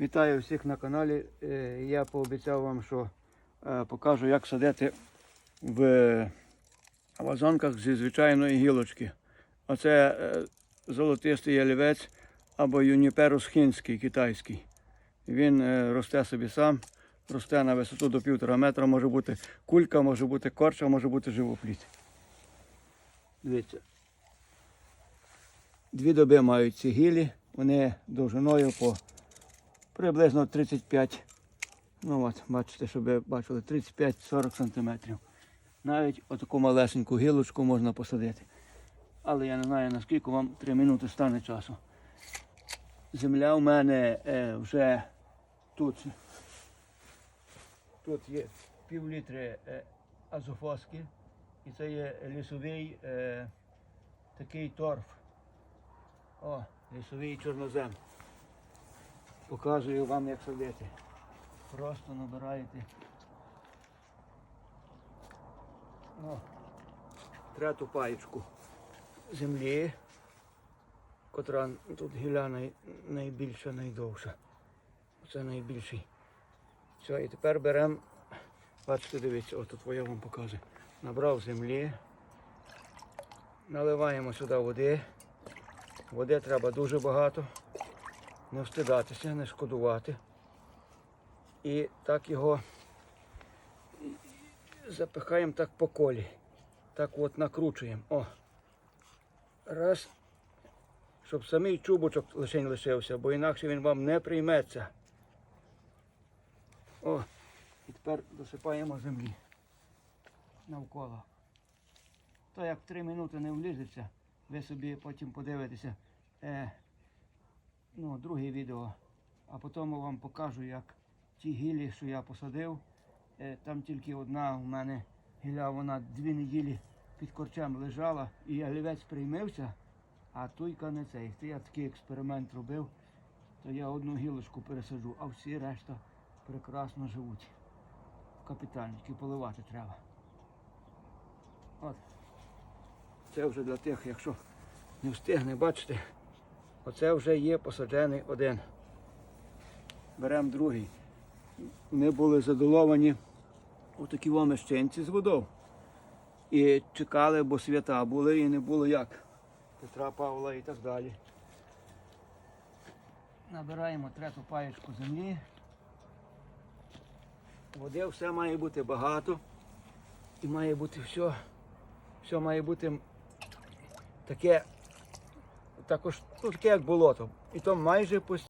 Вітаю всіх на каналі. Е, Я пообіцяв вам, що е, покажу, як садити в вазонках зі звичайної гілочки. Оце е, золотистий ялівець або юніперус хінський китайський. Він росте собі сам, росте на висоту до півтора метра, може бути кулька, може бути корча, може бути живопліт. Дивіться. Дві доби мають ці гілі, вони довжиною по приблизно 35. Ну от, бачите, щоб ви бачили, 35-40 сантиметрів. Навіть отаку малесеньку гілочку можна посадити. Але я не знаю, наскільки вам 3 минути стане часу. Земля у мене е, вже тут. Тут є пів літри е, азофоски. І це є лісовий е, такий торф. О, лісовий чорнозем. Показую вам, як садити. Просто набираєте. О, трету паєчку землі, котра тут гіля най, найбільша, найдовша. Це найбільший. Все, і тепер беремо, бачите, дивіться, от тут я вам показую. Набрав землі, наливаємо сюди води. Води треба дуже багато. Не встидатися, не шкодувати. І так його запихаємо так по колі. Так от накручуємо. О. Раз. Щоб самий чубочок лише лишився, бо інакше він вам не прийметься. О, і тепер досипаємо землі навколо. То як три минути не влізеться, ви собі потім подивитеся е, ну, друге відео, а потім вам покажу, як ті гілі, що я посадив, е, там тільки одна у мене гіля, вона дві неділі під корчем лежала, і олівець приймився, а туйка не цей. Це я такий експеримент робив, то я одну гілочку пересаджу, а всі решта прекрасно живуть. Капітально, тільки поливати треба. От. Це вже для тих, якщо не встигне, бачите, оце вже є посаджений один. Беремо другий. Вони були задоловані у такі мещенці з водою. І чекали, бо свята були і не було як. Петра Павла і так далі. Набираємо трету паєчку землі. Води все має бути багато. І має бути все, все має бути таке, також таке як болото. І то майже постійно.